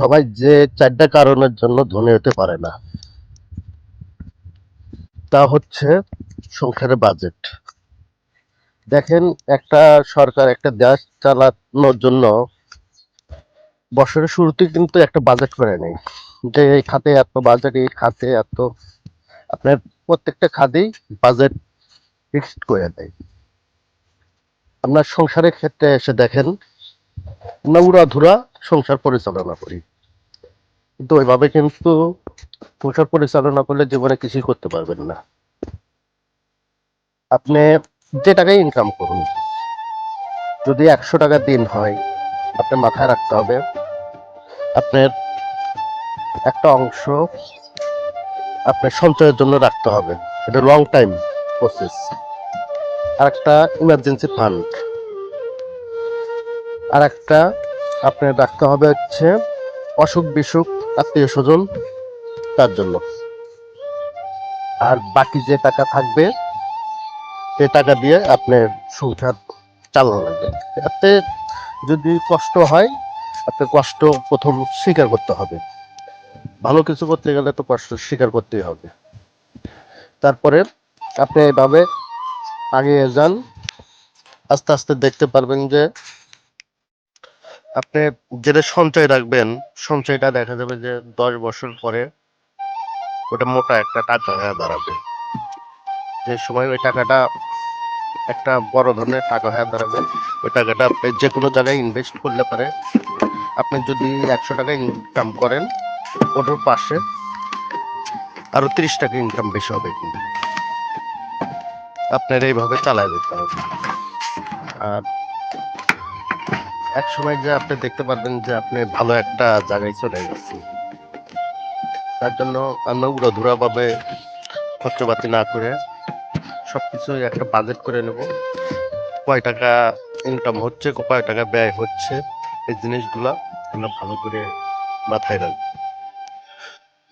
সবাই যে চারটা কারণের জন্য ধনী হতে পারে না, তা হচ্ছে সংসারের বাজেট। দেখেন, একটা সরকার, একটা দেশ চালানোর জন্য বছরের শুরুতে কিন্তু একটা বাজেট করে নেয় যে এই খাতে এত বাজেট, এই খাতে এত, আপনার প্রত্যেকটা খাতেই বাজেট ফিক্সড করে দেয়। আপনার সংসারের ক্ষেত্রে এসে দেখেন, আমরা উড়াধুরা সংসার পরিচালনা করি। কিন্তু ওইভাবে কিন্তু সংসার পরিচালনা করলে জীবনে কিছুই করতে পারবেন না। আপনি যে টাকায় ইনকাম করুন, যদি একশো টাকা দিন হয় আপনি মাথায় রাখতে হবে, আপনার একটা অংশ আপনার সঞ্চয়ের জন্য রাখতে হবে। এটা লং টাইম প্রসেস আর একটা ইমার্জেন্সি ফান্ড আর একটা আপনার রাখতে হবে হচ্ছে অসুখ বিসুখ আত্মীয় স্বজন তার জন্য। আর বাকি যে টাকা থাকবে, সে টাকা দিয়ে আপনার সংসার চালানো লাগবে। এতে যদি কষ্ট হয়, আপনার কষ্ট প্রথম স্বীকার করতে হবে। ভালো কিছু করতে গেলে তো কষ্ট স্বীকার করতেই হবে। তারপরে আপনি এভাবে আগে যান। আস্তে আস্তে দেখতে পারবেন যে আপনি যেটা সঞ্চয় রাখবেন, সঞ্চয়টা দেখা যাবে যে দশ বছর পরে ওটা মোটা একটা টাকা হয়ে দাঁড়াবে। যে সময় ওই টাকাটা একটা বড় ধরনের টাকা হয়ে দাঁড়াবে, ওই টাকাটা আপনি যে কোনো জায়গায় ইনভেস্ট করলে পারে। আপনি যদি একশো টাকা ইনকাম করেন, ওটার পাশে আরও তিরিশ টাকা ইনকাম বেশি হবে কিন্তু। আপনার এইভাবে চালায় যেতে হবে। আর এক সময় যে আপনি দেখতে পারবেন যে আপনি ভালো একটা জায়গায় চলে গেছেন। তার জন্য আমরা উড়াধুরা খরচপাতি না করে সবকিছু একটা বাজেট করে নেব। কয় টাকা ইনকাম হচ্ছে, কয় টাকা ব্যয় হচ্ছে, এই জিনিসগুলা আমরা ভালো করে মাথায় রাখব।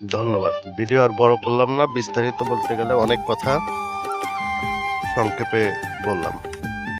ধন্যবাদ। ভিডিও আর বড় করলাম না, বিস্তারিত বলতে গেলে অনেক কথা সংক্ষেপে বললাম।